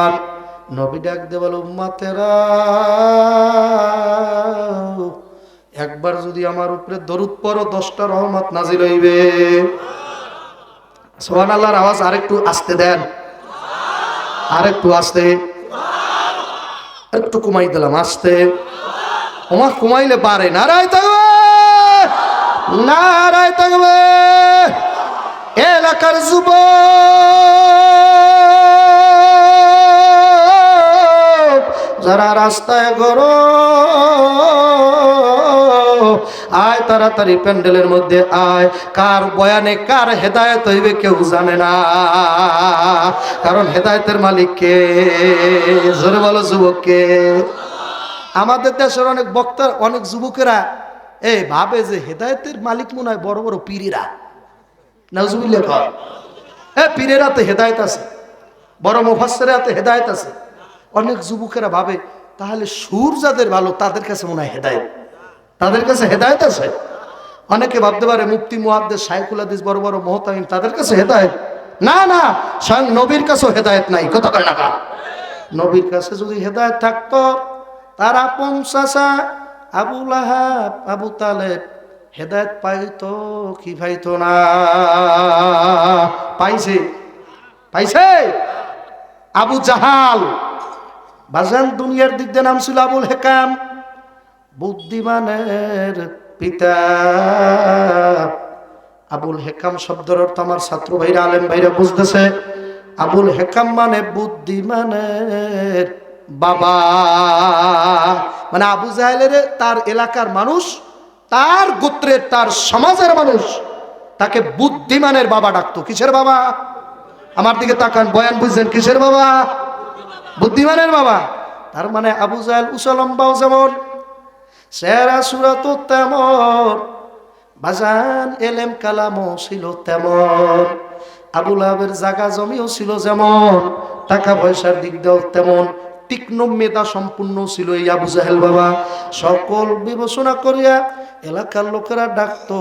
পরিমাণ নবী ডাক দে বল একবার যদি আমার উপরে দরুদ পড়ো, দশটা রহমত নাজির হইবে। সোহান আল্লাহর আওয়াজ আরেকটু আসতে দেন। আরেকটু আসতে। একটু কমাই দিলাম, আসতে। ওমা কমাইলে পারে, নারায় থাকবে নারায় থাকবে। এলাকার যুব যারা রাস্তায় গরো, আয় তাড়াতাড়ি প্যান্ডেলের মধ্যে আয়। কার বয়ানে, কার হেদায়ত হইবে কেউ জানে না। কারণ হেদায়তের মালিক কে? জোরে বলো যুবককে আমাদের দেশের অনেক বক্তা, অনেক যুবকেরা এই ভাবে যে হেদায়তের মালিক মনে হয় বড় বড় পীরেরা। নাজুবিল্লা কর এ, পীরেরা তো হেদায়ত আছে। বড় মুফাসের হাতে হেদায়ত আছে। অনেক যুবকেরা ভাবে, তাহলে সুর যাদের ভালো, তাদের কাছে মনে হয় হেদায়ত। তাদের কাছে হেদায়ত আছে? অনেকে ভাবতে পারে মুফতি, মুহাদ্দেস সাইকুল হাদিস, বড় বড় মহতামিম, তাদের কাছে হেদায়ত? না না, স্বয়ং নবীর কাছেও হেদায়ত নাই। কথা কয় না? নবীর কাছে যদি হেদায়ত থাকতো, তার আপন চাচা আবু লাহাব, আবু তালেব হেদায়ত পাইতো কি পাইতো না? পাইছে? পাইছে? আবু জাহাল বাজান দুনিয়ার দিক দিয়ে নাম ছিল আবুল হেকাম। বুদ্ধিমানের পিতা। আবুল হেকাম শব্দের অর্থ আমার ছাত্র ভাইরা, আলেম ভাইরা বুঝতেছে। আবুল হেকাম মানে বুদ্ধিমানের বাবা। মানে আবু জাহেলের তার এলাকার মানুষ, তার গোত্রের, তার সমাজের মানুষ, তাকে বুদ্ধিমানের বাবা ডাকতো। কিসের বাবা? আমার দিকে তাকান, বয়ান বুঝছেন, কিসের বাবা? বুদ্ধিমানের বাবা। তার মানে আবু জাহেল উসলম্বাও যেমন, সেরা সুরত তেমন, বাজান এলেম কালামও ছিল তেমন আবুল আবের জাগা জমিও ছিল যেমন, টাকা পয়সার দিক দিয়েও তেমন, তীক্ষ্ণ মেধা সম্পূর্ণ ছিল এই আবু জাহেল বাবা। সকল বিবেচনা করিয়া এলাকার লোকেরা ডাকতো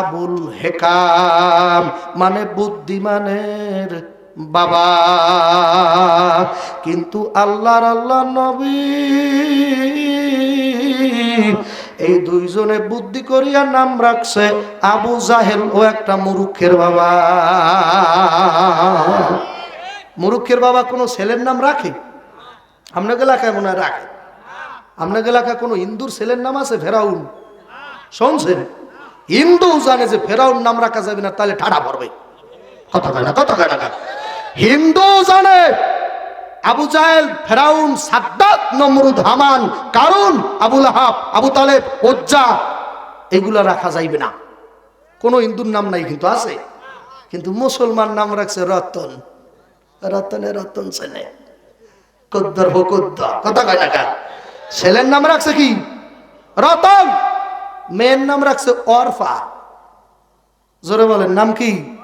আবুল হেকাম মানে বুদ্ধিমানের বাবা, কিন্তু আল্লাহর আল্লাহ নবী, এই দুইজনে বুদ্ধি করিয়া নাম রাখছে আবু জাহেল ও একটা মুরুখের বাবা। মুরুখের বাবা কোনো ছেলের নাম রাখে? আপনার এলাকায় মনে রাখে। আপনার এলাকায় কোনো হিন্দুর ছেলের নাম আছে? ফেরাউন। শুনছেন? হিন্দু জানে যে ফেরাউন নাম রাখা যাবে না, তাহলে ঠাড়া পড়বে। কথা কয় না, কথা কয় না। হিন্দু জানে, আবু জাহেল, ফেরাউন, সাদ্দাত, নমরুদ, হামান, কারুন আবুল আহাব আবু তালেব, ওজ্জা, এগুলা রাখা যাইবে না। কোনো হিন্দুর নাম নাই কিন্তু আছে। কিন্তু মুসলমান নাম রাখছে রতন। রতনে রতন ছেলে। কদ্দর হো কদ্দর। কথা কয় না ছেলের নাম রাখছে কি? রতন। মেয়ের নাম রাখছে অরফা জোরে বলেন, নাম কি?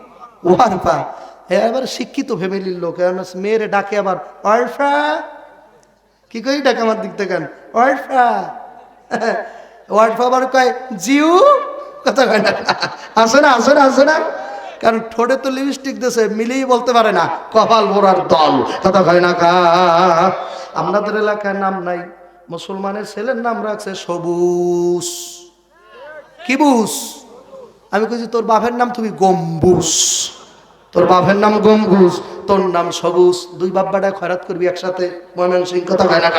ওয়ারফা এবার শিক্ষিত ফ্যামিলির লোক মেয়েরে ডাকে আবার অরফা কি কই ডাকে আমার দিক থেকে? অরফা ওয়ারফা আবার কয়, জিউ? কথা কয় না। আসে না আসে না আসে না। কারণ ঠোঁটে তো লিপস্টিক দেশে মিলেই বলতে পারে না, কপাল ভরার দল। কথা কয় না কা? আপনাদের এলাকায় নাম নাই, মুসলমানের ছেলের নাম রাখছে সবুজ। কি বুস? আমি কইছি, তোর বাপের নাম তুমি গম্বুস তোর বাপের নাম গম্বুস তোর নাম সবুজ। দুই বাব্বাটা খয়রাত করবি একসাথে। ময়মন সিং কথা কয় না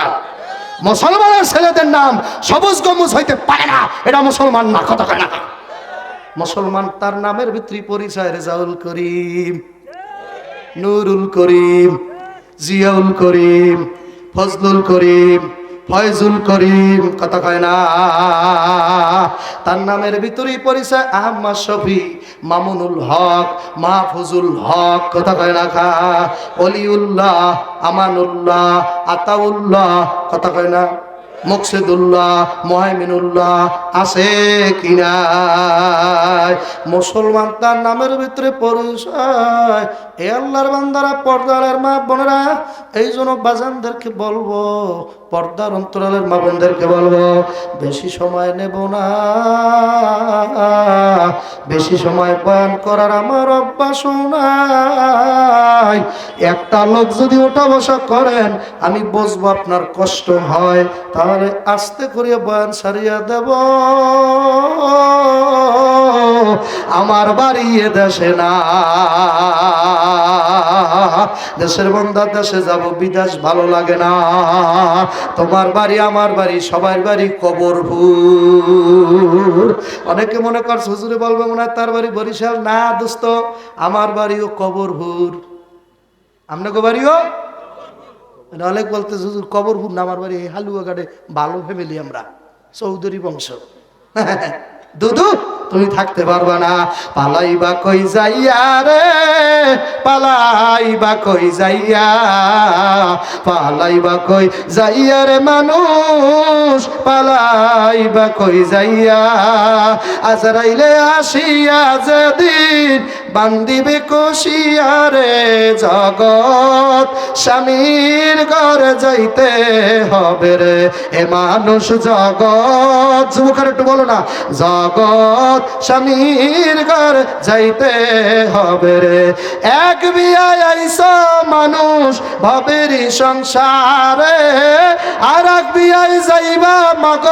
মুসলমানের ছেলেদের নাম সবুজ গম্বুজ হইতে পারে না। এটা মুসলমান না, কথা কয় না মুসলমান তার নামের ভিতরে পরিচয়, রেজাউল করিম, নুরুল করিম, জিয়াউল করিম, ফজলুল করিম ফয়জুল করিম, কথা কয় না। তার নামের ভিতরেই পরিচয় আহম্মদ শফি, মামুনুল হক, মাহফুজুল হক, কথা কয় না খা। অলিউল্লাহ, আমানুল্লাহ, আতাউল্লাহ, কথা কয় না। মকসেদুল্লাহ মহামিনুল্লাহ আছে কিনা মুসলমান তার নামের ভিতরে পরিচয় এ আল্লাহর বান্দারা পর্দারের মা বোনেরা, এই জন্য বাজানদেরকে বলব পর্দার অন্তরালের মা বোনদেরকে বলব, বেশি সময় নেব না। বেশি সময় পান করার আমার অভ্যাস নাই। একটা লোক যদি ওঠা বসা করেন, আমি বসবো আপনার কষ্ট হয়। তাহলে আস্তে করে বয়ান সারিয়া দেব। আমার বাড়ি দেশে না। দেশের বন্ধা দেশে যাব, বিদেশ ভালো লাগে না। তোমার বাড়ি, আমার বাড়ি, সবার বাড়ি কবরপুর। অনেকে মনে করছে, হুজুরে বলবে মনে হয় তার বাড়ি বরিশাল। না দোস্ত, আমার বাড়িও কবর কবরপুর আপনাকে বাড়িও? অনেক বলতে, হুজুর, কবরপুর না, আমার বাড়ি এই হালুয়াঘাটে ভালো ফ্যামিলি আমরা, চৌধুরী বংশ। দুদু তুমি থাকতে পারবা না। পালাইবা কই যাইয়া রে? পালাইবা কই যাইয়া? পালাইবা কই যাইয়া রে মানুষ? পালাইবা কই যাইয়া? আজরাইলে আসিয়া যেদিন বান্দিবে কষিয়া রে জগৎ। স্বামীর ঘর যাইতে হবে রে। এ মানুষ জগৎ। যুবকার একটু বলো না। জগৎ স্বামীর ঘর যাইতে হবে রে। এক বিয়ায় আইস মানুষ ভবেরই সংসারে। আর এক বিয়ায় যাইবা মগ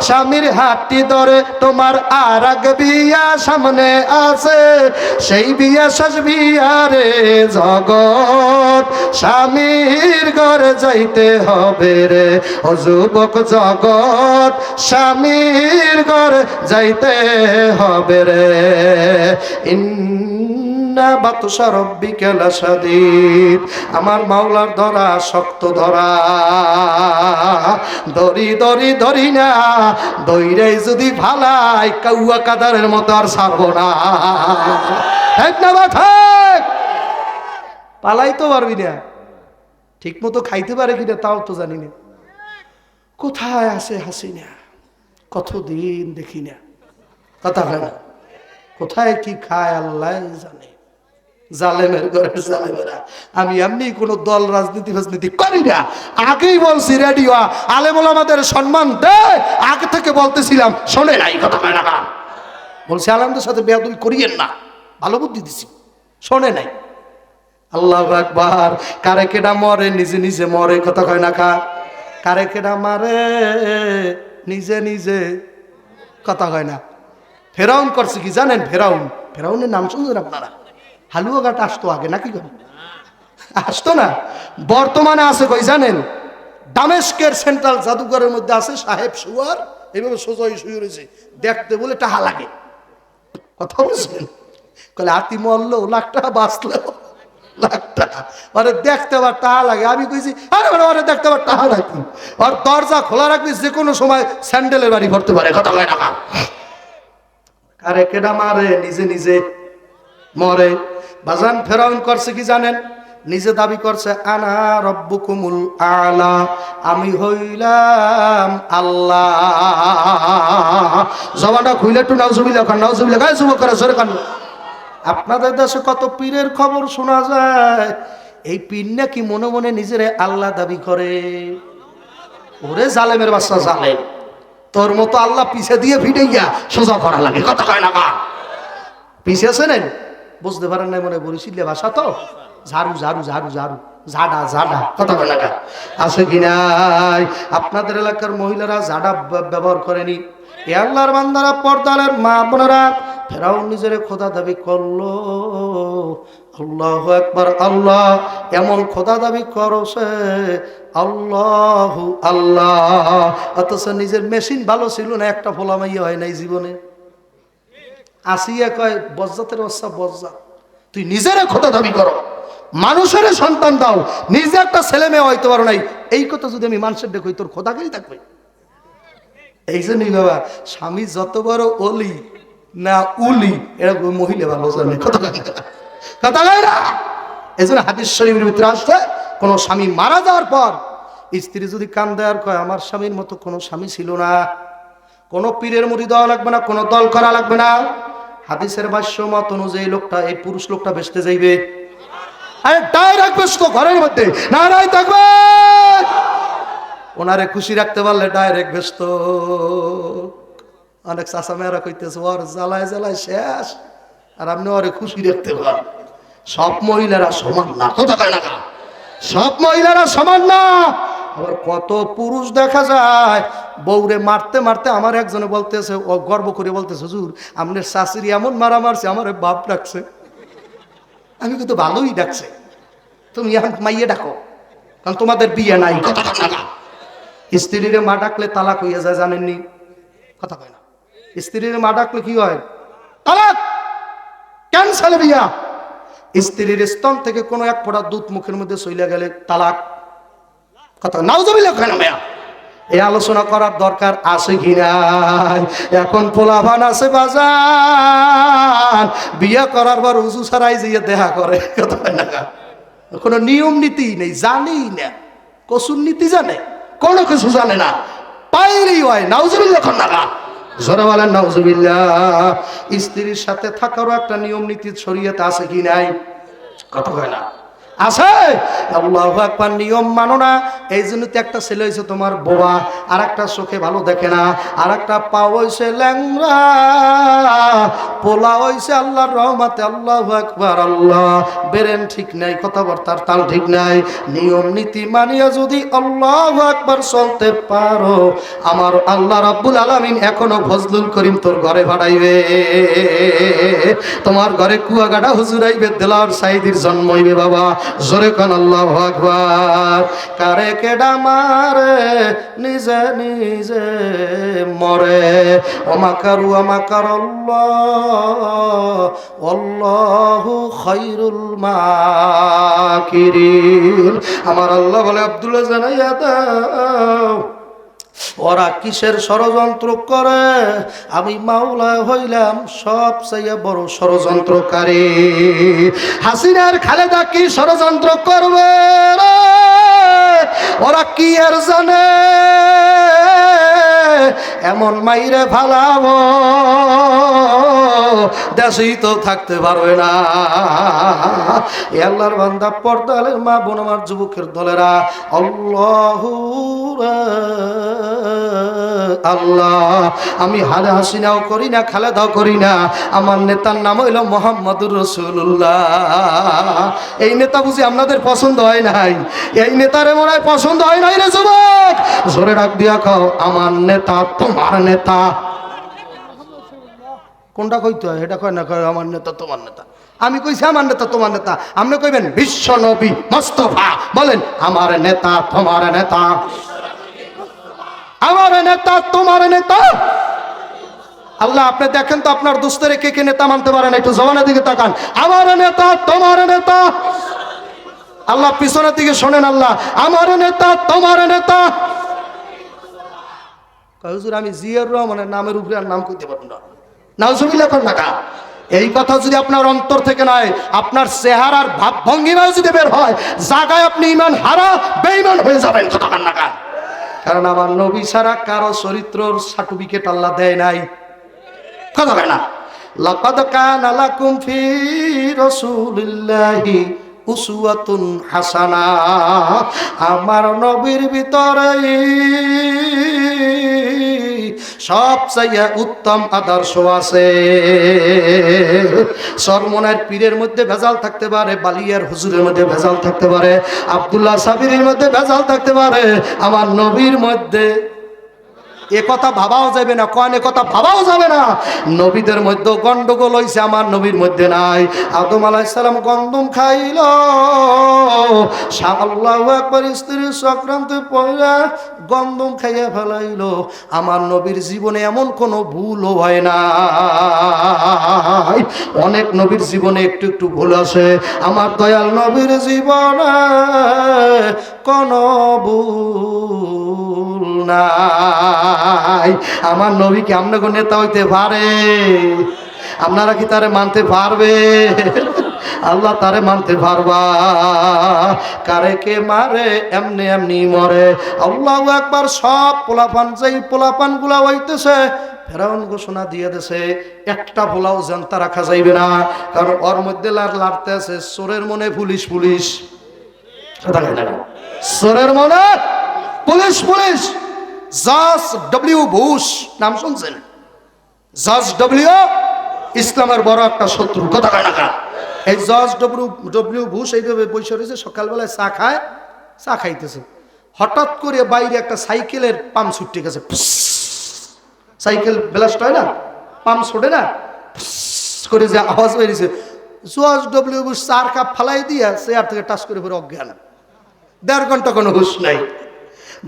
স্বামীর হাতটি ধরে। তোমার আর এক বিয়া সামনে আছে। সেই বিয়া শেষ বিয়া রে জগৎ স্বামীর ঘরে যাইতে হবে রে। ও যুবক জগৎ, স্বামীর ঘরে যাইতে হবে রে। আমার মাওলার ধরা, শক্ত ধরা। দড়ি দড়ি দড়ি না। দইরে যদি ভালাই, কাউয়া কাদারের মতো আর ছাড়বো না। ঠিক না বা ঠিক পালাই তো পারবি না। ঠিক মতো খাইতে পারে কিনা তাও তো জানি না। কোথায় আছে হাসিনা? কতদিন দেখি না। কথা হয় না। কোথায় কি খায় আল্লাহ জানে। জালেমের ঘরের জালেমেরা। আমি এমনি কোনো দল রাজনীতি রাজনীতি করি না। আগেই বলছি, রেডিও, আলেমুল আমাদের সম্মান দেয় আগে থেকে বলতেছিলাম, শোনে নাই কথা হয় না বলছি, আলমদের সাথে বেয়াদুই করিয়েন না। ভালো বুদ্ধি দিছি। শোনে নাই। আল্লাহ একবার কারে কেডা মরে? নিজে নিজে মরে। কথা কয় না কা কারে কেডা মারে? নিজে নিজে। কথা কয় না। ফেরাউন করছে কি জানেন ফেরাউন? ফেরাউনের নাম শুনছেন আপনারা? হালুয়াঘাট আসতো আগে, নাকি? আসতো না। বর্তমানে আছে কই জানেন? দামেস্কের সেন্ট্রাল জাদুঘরের মধ্যে আছে সাহেব সুয়ার। এইভাবে সোজাই শুয়ে রয়েছে। দেখতে বলে টাহা লাগে। কথা বলছেন? কলে আতি মরলো লাখ টাকা বাঁচলো। কোনো কেডা মারে। নিজে কি জানেন? নিজে দাবি করছে, আনা রব্বুকুমুল আলা। আমি হইলাম আল্লাহ। জবানটা খুইলে একটু নাউজুবিল্লাহ খান নাউজুবিল্লাহ। গায়ে যুবক করে সরে খান আপনাদের দেশে কত পীরের খবর শোনা যায়? এই পীর নাকি মনে মনে নিজের আল্লাহ দাবি করে। ওরে জালেমের বাচ্চা জালেম, তোর মতো আল্লাহ পিছে দিয়ে ফিটে গিয়া সোজা করা লাগে। কথা কয় না পিছে আছে নাই? বুঝতে পারেন নাই মনে বরিশিলে ভাষা তো? ঝাড়ু ঝাড়ু ঝাড়ু ঝাড়ু, ঝাডা ঝাডা। কথা বলে না আছে কি নাই? আপনাদের এলাকার মহিলারা ঝাডা ব্য- ব্যবহার করেনি। এ আল্লাহর বান্দারা পর্দালের মা বোনেরা ফেরাও নিজের খোদা দাবি করল। আল্লাহ একবার আল্লাহ, এমন খোদা দাবি করছে আল্লাহ আল্লাহ, অথচ নিজের মেশিন ভালো ছিল না, একটা ফোলামাইয়া হয় নাই জীবনে। আসিয়া কয়, বজ্জাতের অবস্থা বজ্জা তুই নিজের খোদা দাবি করো। মানুষের সন্তান দাও। নিজে একটা ছেলে মেয়ে হইতে পারো নাই। এই কথা যদি আমি মানুষের দেখি, তোর খোদাকেই থাকবে? এই জন্যই বাবা স্বামী যত বড় অলি না উলি এরকম মহিলা ভালো জানে। কথা না। কথা না। এই জন্য হাদিস শরীফের ভিতরে আসছে, কোন স্বামী মারা যাওয়ার পর স্ত্রী যদি কান দেয়ার কয়, আমার স্বামীর মতো কোনো স্বামী ছিল না। কোনো পীরের মুড়ি দেওয়া লাগবে না, কোনো দল করা লাগবে না। হাদিসের ভাষ্য মত অনুযায়ী লোকটা, এই পুরুষ লোকটা বেসতে যাইবে। আরে ডাইরেক্ট ব্যস্ত ঘরের মধ্যে। নারাই থাকবে। ওনারে খুশি রাখতে পারলে ডাইরেক্ট ব্যস্ত। অনেক চাষা মেয়েরা কইতেছে, ওর জ্বালায় জ্বালায় শেষ। আর আপনি ওরে খুশি দেখতে পারেন সব মহিলারা সমান না। কথা কয় না সব মহিলারা সমান না। আবার কত পুরুষ দেখা যায়, বউরে মারতে মারতে আমার একজনে বলতেছে, ও গর্ব করে বলতেছে, হুজুর, আপনার শাশুড়ি এমন মারা মারছে, আমার বাপ ডাকছে। আমি কিন্তু ভালোই ডাকছে। তুমি এখন মাইয়ে ডাকো, কারণ তোমাদের বিয়ে নাই। কথা কেন? মা ডাকলে তালাক হইয়া যায়, জানেননি? কথা কয় না। স্ত্রীর মা ডাকলে কি হয়? তালাক! ক্যান্সার বিয়া? স্ত্রীর স্তন থেকে কোনো এক ফোঁটা দুধ মুখের মধ্যে চইলা গেলে তালাক। কথা নাউজবিল্লা কেন মেয়া এই আলোচনা করার দরকার আছে নাই? এখন পোলাভান আছে বাজার বিয়ে করার পর উজু ছাড়াই যে দেখা করে। কথা কোনো নিয়ম নীতি নেই জানেই না। কসুর নীতি জানে, কোনো কিছু জানে না। পাইলেই হয় নাউজবিল্লা খন না জোরে বলেন নাউজুবিল্লাহ, স্ত্রীর সাথে থাকারও একটা নিয়ম নীতি ছড়িয়ে আছে কি নাই? কথা হয় না। আছে? আল্লাহ একবার নিয়ম মানো না। এই জন্য তো একটা ছেলে হয়েছে তোমার বোবা আর একটা চোখে ভালো দেখে না। আর একটা পা হয়েছে ল্যাংরা পোলা হয়েছে আল্লাহর রহমাতে, আল্লাহ একবার আল্লাহ। বেরেন ঠিক নাই, কথাবার্তার তাল ঠিক নাই। নিয়ম নীতি মানিয়া যদি আল্লাহ একবার চলতে পারো, আমার আল্লাহ রাব্বুল আলামিন এখনও ফজলুল করিম তোর ঘরে ভাড়াইবে। তোমার ঘরে কুয়াগাড়া হুজুর আইবে দেলার সাইদির জন্ম হইবে, বাবা। জোরে কান আল্লাহ আকবার। কারে কেডা মারে? নিজে নিজে মরে। অমাকারু আমাকার অল্লাহু খাইরুল মাকিরিন। আমার আল্লাহ বলে আব্দুল্লাহ জানাইয়া দাও। ওরা কিসের ষড়যন্ত্র করে? আমি মাওলা হইলাম সবচেয়ে বড় ষড়যন্ত্রকারী। হাসিনার খালেদা কি ষড়যন্ত্র করবে? ওরা কি আর জানে? এমন মাইরে ফালাবো, দেশেই তো থাকতে পারবে না। এ আল্লাহর বান্দা পর্দালের মা, বোন আমার, যুবকের দলেরা, আল্লাহ আল্লাহ, আমি হারে হাসিনাও করি না খালেদাও করি না। আমার নেতার নাম হইল মোহাম্মদুর রসুল্লাহ এই নেতা বুঝি আপনাদের পছন্দ হয় নাই? এই নেতারে মনে হয় পছন্দ হয় নাই রে যুবক? জোরে ডাক দিয়া খাও আমার নেতা তোমার নেতা। কোনটা কইতে এটা কয় না কয়, আমার নেতা, তোমার নেতা। আমি কইছি, আমার নেতা, তোমার নেতা। আপনি কইবেন, বিশ্ব নবী মোস্তফা। বলেন, আমার নেতা, তোমার নেতা। আমার নেতা, তোমার নেতা? আল্লাহ, আপনি দেখেন তো আপনার দুস্তরে কে কে নেতা মানতে পারেন একটু জমানের দিকে তাকান। আমার নেতা, তোমার নেতা। আল্লাহ, পিছনের দিকে শোনেন আল্লাহ, আমার নেতা, তোমার নেতা। হুজুর, আমি জিয়ার রহমানের নামের উপরে আর নাম কইতে পারব না। নাউজুবিল্লাহ টাকা এই কথা যদি আপনার অন্তর থেকে নয় আপনার চেহারার ভাব ভঙ্গিমায় যদি বের হয় জায়গায় আপনি ইমান হারা, বেঈমান হয়ে যাবেন কথা না কান। কারণ আমার নবী ছাড়া কারও চরিত্রর সার্টিফিকেট আল্লাহ দেয় নাই। কথা না। লাকাদ কানা লাকুম ফি রাসূলিল্লাহি উসওয়াতুন হাসানা। আমার নবীর ভিতরে সব চাইয়া উত্তম আদর্শ আছে। সরমনের পীরের মধ্যে ভেজাল থাকতে পারে, বালিয়ার হুজুরের মধ্যে ভেজাল থাকতে পারে, আব্দুল্লাহ সাবিরের মধ্যে ভেজাল থাকতে পারে, আমার নবীর মধ্যে এ কথা ভাবাও যাবে না, কন, এ কথা ভাবাও যাবে না। নবীদের মধ্যে গন্ডগোল হইছে, আমার নবীর মধ্যে নাই। আদম আলাইসালাম গন্দম খাইল। আল্লাহ একবার স্ত্রীর সংক্রান্ত পয়লা গন্দম খাইয়া ফেলাইল। আমার নবীর জীবনে এমন কোনো ভুলও হয় না অনেক নবীর জীবনে একটু একটু ভুল আছে। আমার দয়াল নবীর জীবনে কোনো ভুল নাই। আমার নবী কি আপনাকে নেতা হইতে পারে। আপনারা কি তারে মানতে পারবে? আল্লাহ তারে মানতে পারবা। কারে কে মারে, এমনি এমনি মরে। আল্লাহ একবার সব পোলাপান, যেই পোলাপানগুলা হইতেছে, ফেরাউন ঘোষণা দিয়ে দেশে একটা পোলাও জানতা রাখা যাইবে না। কারণ ওর মধ্যে লাড়তে আছে, চোরের মনে পুলিশ পুলিশ। কথা চোরের মনে? Police police! জাস ডব্লিউ বুশ নাম শুনছেন? জজ ডব্লিউ? ইসলামের বড় একটা শত্রু কথা? এই জজ ডব্লিউ ডব্লিউ বুশ এইভাবে বসে রয়েছে, সকালবেলায় চা খায়, চা খাইতেছে। হঠাৎ করে বাইরে একটা সাইকেলের পাম্প ছুটতে গেছে। সাইকেল ব্লাস্ট হয় না? পাম্প ছোটে না? করে যে আওয়াজ বেরিয়েছে। জজ ডব্লিউ বুশ চার কাপ ফালাই দিয়া চেয়ার থেকে টাচ করে পরে অজ্ঞান। দেড় ঘণ্টা কোনো হুশ নাই।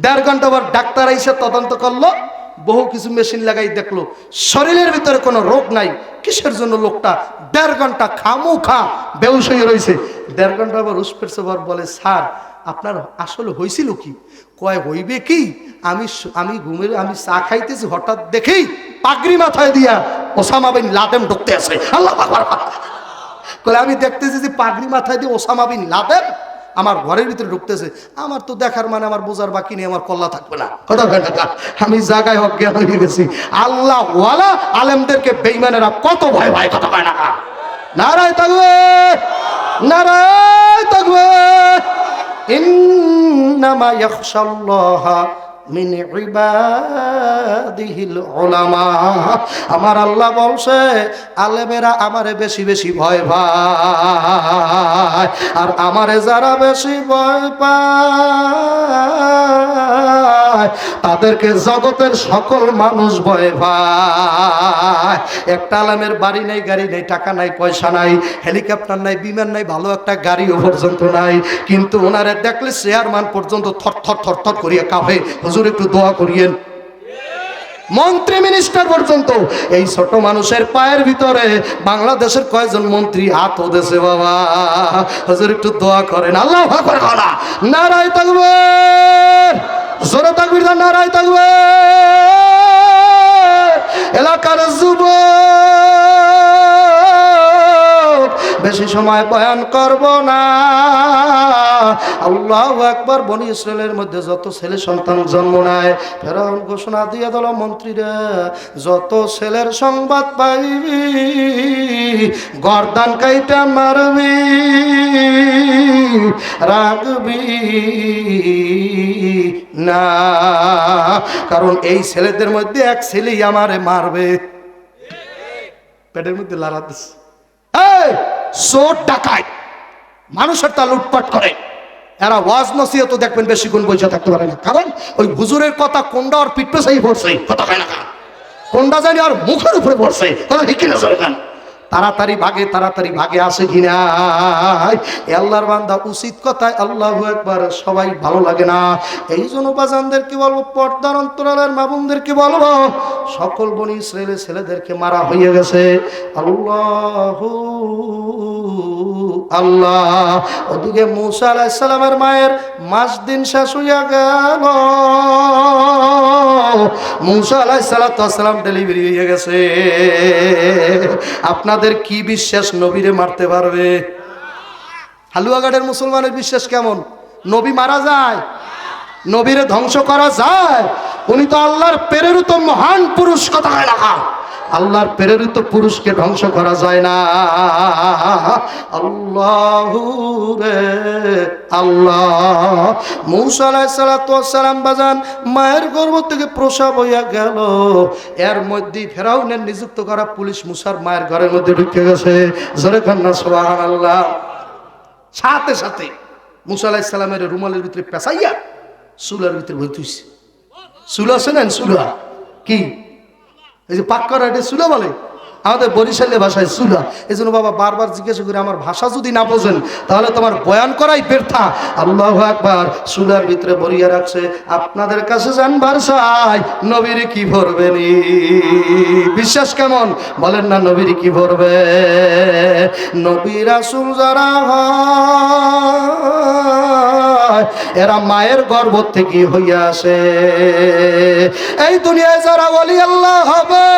দেড় ঘণ্টা আবার ডাক্তার এসে তদন্ত করল, বহু কিছু মেশিন লাগাই দেখল। শরীরের ভিতরে কোনো রোগ নাই, কিসের জন্য লোকটা দেড় ঘণ্টা খামু খা বেউস হয়ে রয়েছে দেড় ঘণ্টা আবার পেরছে পর বলে, স্যার, আপনার আসলে হয়েছিল কি? কয়, হইবে কি? আমি আমি ঘুমের, আমি চা খাইতেছি, হঠাৎ দেখেই পাগড়ি মাথায় দিয়া ওসামা বিন লাদেম ঢুকতে আছে। আল্লাহ। কলে আমি দেখতেছি যে পাগড়ি মাথায় দিয়ে ওসামা বিন লাদেন আমার ঘরের ভিতরে ঢুকতেছে। আমার তো দেখার মানে আমার বোঝার বাকি নেই, আমার কল্লা থাকবে না? আমি জায়গায় হক হয়ে গেছি। আল্লাহ আলেমদেরকে বেইমানেরা কত ভয় ভয় কথা কয় না নারায় থাকবে নারায় থাকবে ইন্নামা ইয়াখশাল্লাহা মিন ইবাদিহিল উলামা। আমার আল্লাহ বলছে, আলেমেরা আমারে বেশি বেশি ভয় পায়, আর আমারে যারা বেশি ভয় পায় তাদেরকে জগতের সকল মানুষ ভয় পায় একটা আলেমের বাড়ি নেই, গাড়ি নেই, টাকা নাই, পয়সা নাই, হেলিকপ্টার নাই, বিমান নাই, ভালো একটা গাড়িও পর্যন্ত নাই। কিন্তু ওনারে দেখলে চেয়ারম্যান পর্যন্ত থর থর থর থর করিয়া কাঁপে। হুজুর, একটু দোয়া করিয়েন। মন্ত্রী মিনিস্টার পর্যন্ত, এই ছোট মানুষের পায়ের ভিতরে বাংলাদেশের কয়েকজন মন্ত্রী হাত ওদেছে বাবা? হুজুর, একটু দোয়া করেন। আল্লাহ করে না নারায় থাকবে জোরে থাকবি না নারায় থাকবে এলাকার যুবক, বেশি সময় বয়ান করব না। আল্লাহ একবার বনি ইসরায়েলের মধ্যে যত ছেলে সন্তান জন্ম নেয়, ফেরাউন ঘোষণা দিয়ে দিল মন্ত্রীরা যত ছেলের সংবাদ পাইবি গর্দান কাইটা মারবি রাখবি না। কারণ এই ছেলেদের মধ্যে এক ছেলেই আমারে মারবে। পেটের মধ্যে লালা দিচ্ছে মানুষের তা লুটপাট করে। এরা ওয়াজ নসিহত দেখবেন, বেশি গুণ বসে থাকতে পারে না। কারণ ওই হুজুরের কথা কোনটা আর পিঠ পেছাই পড়ছে কথা হয় না কেন? কোনটা জানি আর মুখের উপরে পড়ছে কথা ঠিক গান তাড়াতাড়ি ভাগে তাড়াতাড়ি ভাগে আসে কিনা আল্লাহর বান্দা উচিত কথায় আল্লাহ একবার সবাই ভালো লাগে না। এই জন্য বাজানদেরকে বলব, পর্দার অন্তরালের মামুনদেরকে বলব, সকল বনি ছেলে ছেলেদেরকে মারা হয়ে গেছে। আল্লাহ আল্লাহ। ওদিকে মুসা আলাইসালামের মায়ের মাস দিন শেষ হইয়া গেল। মুসা আলাইসালাম ডেলিভারি হয়ে গেছে। আপনাদের কি বিশ্বাস নবীরে মারতে পারবে? হালুয়াঘাটের মুসলমানের বিশ্বাস কেমন? নবী মারা যায়? নবীরে ধ্বংস করা যায়? উনি তো আল্লাহর প্রেরিত মহান পুরুষ কথা না। আল্লাহর প্রেরিত পুরুষকে ধ্বংস করা যায় না। আল্লাহ আল্লাহ। মৌসা আলাইসালাম বাজান, মায়ের গর্ভ থেকে প্রসাব হইয়া গেল। এর মধ্যে ফেরাউনের নিযুক্ত করা পুলিশ মুসার মায়ের ঘরের মধ্যে ঢুকে গেছে। আল্লাহ সাথে সাথে মুসা আলাইসালামের রুমালের ভিতরে পেঁচাইয়া চুলার ভিতরে হইছে। চুলা আছে না, চুলা? কি? এই যে পাক করা এটা চুলা বলে? আমাদের বরিশালের ভাষায় চুলা এই জন্য বাবা বারবার জিজ্ঞাসা করে, আমার ভাষা যদি না বোঝেন, তাহলে তোমার বয়ান করাই ব্যর্থা। আল্লাহ একবার চুলার ভিতরে ভরিয়া রাখছে, আপনাদের কাছে জানবার চাই, নবীর কি ভরবেন বিশ্বাস কেমন? বলেন না, নবীর কি ভরবে? নবী রাসুল যারা হয় এরা মায়ের গর্ভ থেকে হইয়া আসে। এই দুনিয়ায় যারা বলি আল্লাহ হবে,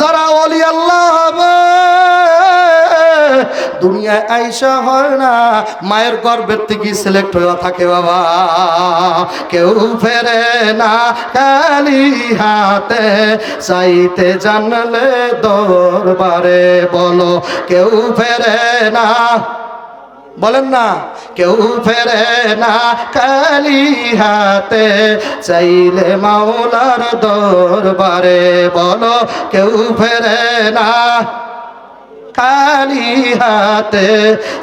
যারা অলি আল্লাহ হবে, দুনিয়ায় আইসা হয় না, মায়ের গর্ভের থেকে সিলেক্ট হয়ে থাকে বাবা। কেউ ফেরে না কালি হাতে চাইতে জানলে দরবারে বলো, কেউ ফেরে না। বলেন না। কেউ ফেরে না কালি হাতে চাইলে মাওলার দরবারে বলো কেউ ফেরে না খালি হাতে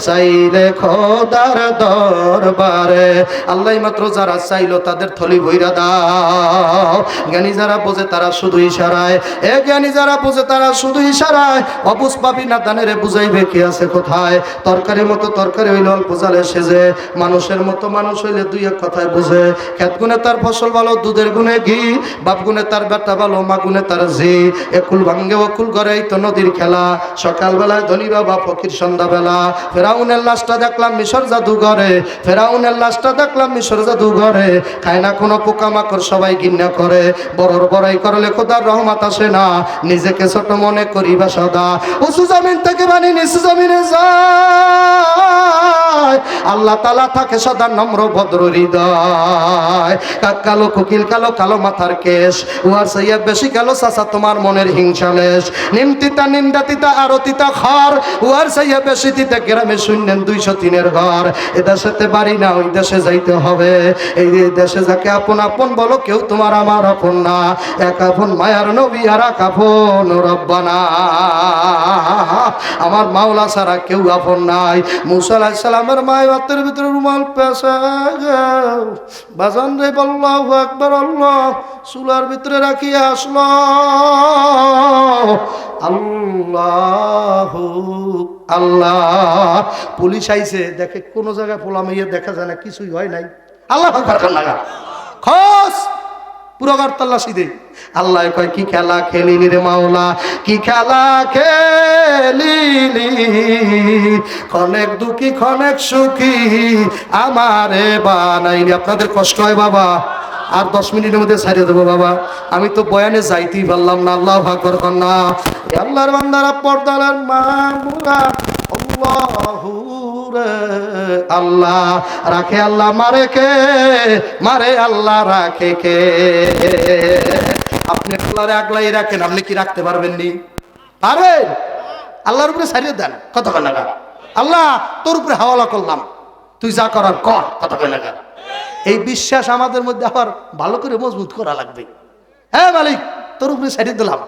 চাইলে খোদার দরবারে। আল্লাহ মাত্র যারা চাইলো তাদের থলি ভৈরা দাও। জ্ঞানী যারা বোঝে তারা শুধু ইশারায়। এ জ্ঞানী যারা বোঝে তারা শুধু ইশারায়। অবুজ পাবি না দানেরে বুঝাইবে কি আছে কোথায়। তরকারি মতো তরকারি হইলে অল্প জালে সেজে, মানুষের মতো মানুষ হইলে দুই এক কথায় বুঝে। খেত গুনে তার ফসল ভালো, দুধের গুনে ঘি, বাপ গুনে তার বেটা ভালো, মা গুনে তার ঝি। একুল ভাঙ্গে, অকুল করে তো নদীর খেলা। সকালবেলায় ধনী বাবা ফকির সন্ধ্যাবেলা। ফেরাউনের লাশটা দেখলাম মিশর জাদুঘরে ফেরাউনের লাশটা দেখলাম মিশর জাদুঘরে খায় না কোনো পোকামাকড়, সবাই ঘৃণা করে। বড়র বড়াই করলে খোদার রহমত আসে না। নিজেকে ছোট মনে করিবা সদা। উঁচু জমিন থেকে বানি নিচু জমিনে যায়। আল্লাহ তালা থাকে সদা নম্র ভদ্র হৃদয়। কাক কালো কুকিল কালো কালো মাথার কেশ। উহার সাইয়া বেশি কালো চাচা তোমার মনের হিংসা হিংসালেশ নিমতিতা নিন্দাতিতা আরতিতা খর উহার সাইয়া বেশি তিতা গ্রামে শুনলেন দুইশো তিনের ঘর। এ দেশেতে বাড়ি না, ওই দেশে যাইতে হবে। এই দেশে যাকে আপন আপন বলো, কেউ তোমার আমার আপন না। এক আপন মায়ার নবী আর এক আপন রব্বানা। আমার মাওলা ছাড়া কেউ আপন নাই। মুসা আলাইসালামের মায় হাতের ভিতরে রুমাল পেশা বাজান রে বল্লাহ একবার আল্লাহ। চুলার ভিতরে রাখিয়া আসলো। আল্লাহ আল্লাহ। পুলিশ আইছে, দেখে কোন জায়গায় পোলা মেয়ে দেখা যায় না, কিছুই হয় নাই। আল্লাহ লাগা খস, পুরো ঘর তল্লাশি আল্লাহ কয়, কি খেলা খেলিলি রে মাওলা? কি খেলা খেলিলি? খনেক দুঃখী খনেক সুখী, আমারে বানাইনি আপনাদের কষ্ট হয় বাবা। আর দশ মিনিটের মধ্যে ছাড়িয়ে দেবো বাবা। আমি তো বয়ানে যাইতেই পারলাম না, আল্লাহ ভাগর কন্যা। আল্লাহর বান্দারা পর্দালের মা আল্লাহু রাখে আল্লাহ মারে কে? মারে আল্লাহ রাখে কে? আপনি আল্লাহরে আগলাই রাখেন, আপনি কি রাখতে পারবেন নি? পারবেন? আল্লাহর উপরে ছাড়িয়ে দেন কত না আল্লাহ, তোর উপরে হাওয়ালা করলাম। তুই যা করার কর কত না এই বিশ্বাস আমাদের মধ্যে আবার ভালো করে মজবুত করা লাগবে। হ্যাঁ মালিক, তোর উপরে ছাড়িয়ে দিলাম।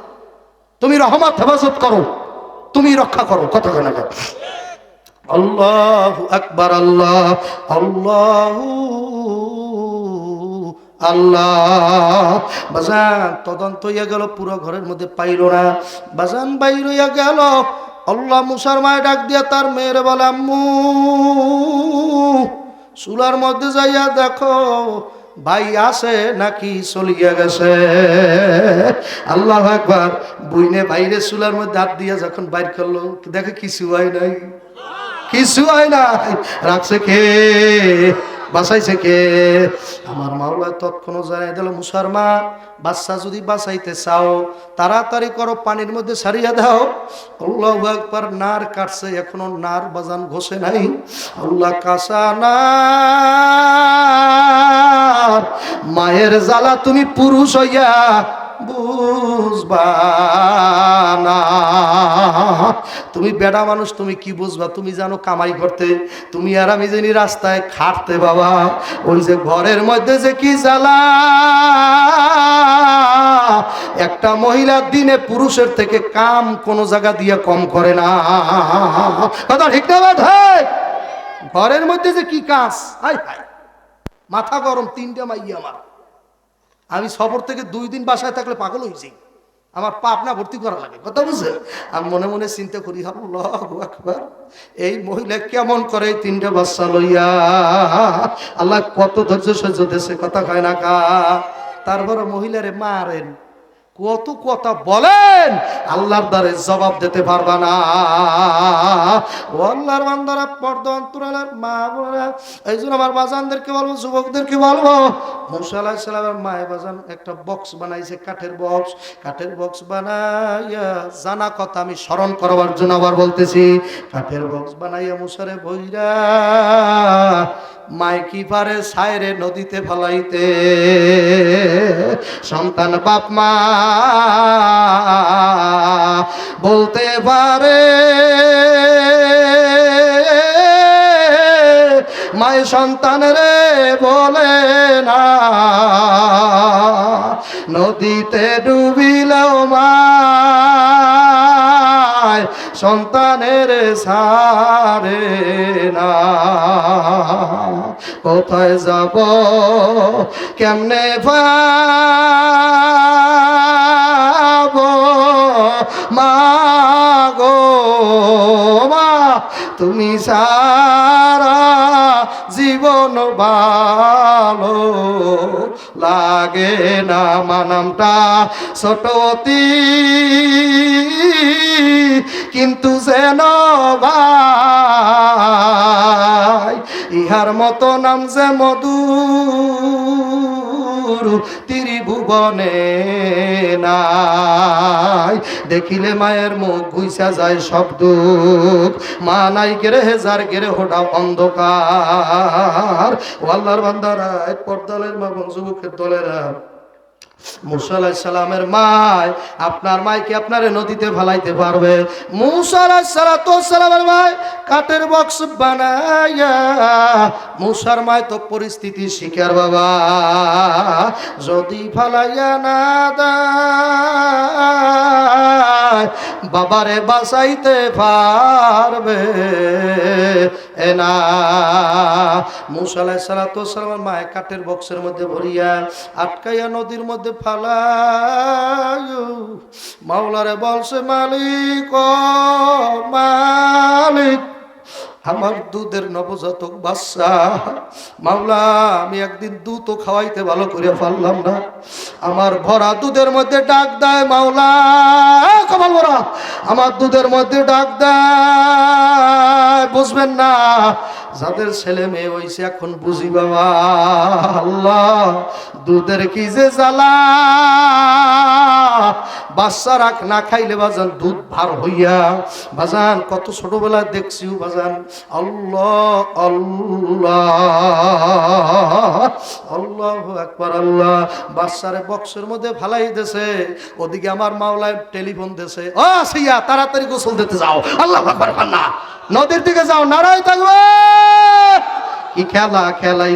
তুমি রহমত, হেফাজত করো। তুমি রক্ষা করো কত না আল্লাহ আকবার, আল্লাহ আল্লাহ আল্লাহ। বাজান, তদন্ত হইয়া গেল, পুরো ঘরের মধ্যে না। বাজান গেল। আল্লাহ মুসার মায় ডাক দিয়া তার মেয়ের বলে, আম্মু চুলার মধ্যে যাইয়া দেখো, ভাই আছে নাকি চলিয়া গেছে? আল্লাহ একবার বইনে বাইরে চুলার মধ্যে হাত দিয়া যখন বাইর করল, দেখে কিছু হয় নাই। কিছু হয় নাই। রাখছে কে? বাঁচাইছে কে? আমার মাওলা তৎক্ষণ জানাই দিল, মুসার মা, বাচ্চা যদি বাঁচাইতে চাও, তাড়াতাড়ি করো, পানির মধ্যে সারিয়া দাও। আল্লাহ একবার নার কাটছে, এখনও নার বাজান ঘষে নাই। আল্লাহ কাঁচা না মায়ের জ্বালা তুমি পুরুষ হইয়া বুঝবা না। তুমি বেড়া মানুষ, তুমি কি বুঝবা? তুমি জানো কামাই করতে, তুমি আর আমি জানি রাস্তায় খাটতে, বাবা। ওই যে ঘরের মধ্যে যে কি জ্বালা। একটা মহিলার দিনে পুরুষের থেকে কাম কোন জায়গা দিয়ে কম করে না। কথা ঠিক না ঘরের মধ্যে যে কি কাজ? হাই হাই! মাথা গরম, তিনটা মাইয়া আমার আমি সফর থেকে দুই দিন বাসায় থাকলে পাগল হয়েছি আমার পাপ না ভর্তি করা লাগে, কথা বলছে আমি মনে মনে চিন্তা করি আকবার, এই মহিলা কেমন করে তিনটা বাচ্চা লইয়া? আল্লাহ কত ধৈর্য সহ্য দেশে কথা কয় না কা? তারপরে মহিলারে মারেন। কত কথা বলেন, আল্লাহর দ্বারে জবাব দিতে পারবা না। ও আল্লাহর বান্দারা, পর্দা অন্তরালের মা বোনেরা, এই জন্য আমার বাজানদেরকে বলব, যুবকদেরকে বলব, মুসা আলাহ সালামের মায়ের বাজান একটা বক্স বানাইছে, কাঠের বক্স। কাঠের বক্স বানাইয়া জানা কথা আমি স্মরণ করবার জন্য আবার বলতেছি, কাঠের বক্স বানাইয়া মুসারে বইরা মাইকি পারে সায়রে নদীতে ফলাইতে। সন্তান বাপ মা বলতে পারে মায় সন্তান রে বলে না, নদীতে ডুবিলাও মায় সন্তানের সারে না। কোথায় যাব? কেমনে পাব? মা গো, মা, তুমি সারা জীবন ভালো লাগে না। মানামটা ছোটতি কিন্তু যেন ভাই, ইহার মতো নাম যে মধু ত্রিভুবনে নাই। দেখিলে মায়ের মুখ ঘুইসা যায় সব দুঃখ। মা নাই গেরে হেজার গেরে হোটা অন্ধকার। ও আল্লাহর বান্দারা পর্দালের মা এবং যুবকের দলেরা মায়, আপনার নদীতে পারবে? কাঠের বক্স বানাইয়া, মুসার মায় তো পরিস্থিতি শিকার বাবা। যদি ফালাইয়া না বাবারে বাঁচাইতে পারবে। না। মুসা আলাইহিস সালাতু সালামের মায় কাঠের বক্সের মধ্যে ভরিয়া আটকাইয়া নদীর মধ্যে ফালায় মাওলারে বলছে, মালিক মা আমার দুধের নবজাতক বাচ্চা। মাওলা, আমি একদিন দুধ খাওয়াইতে ভালো করে পারলাম না। আমার ভরা দুধের মধ্যে ডাক দেয় মাওলা। ভরা। আমার দুধের মধ্যে ডাক দেয়। বুঝবেন না যাদের ছেলে মেয়ে হয়েছে এখন বুঝি বাবা, আল্লাহ, দুধের কি যে জ্বালা? বাচ্চা রাখ, না খাইলে বাজান দুধ ভার হইয়া, বাজান, কত ছোটবেলায় দেখছি বাজান, আল্লাহ আল্লাহ আল্লাহ একবার আল্লাহ, বাচ্চারে বক্সের মধ্যে ফালাই দেছে, ওদিকে আমার মাওলায় টেলিফোন দেছে, ও সিয়া তাড়াতাড়ি গোসল দিতে যাও, আল্লাহ না নদীর দিকে যাও নারায় থাকবে। কি খেলা খেলাই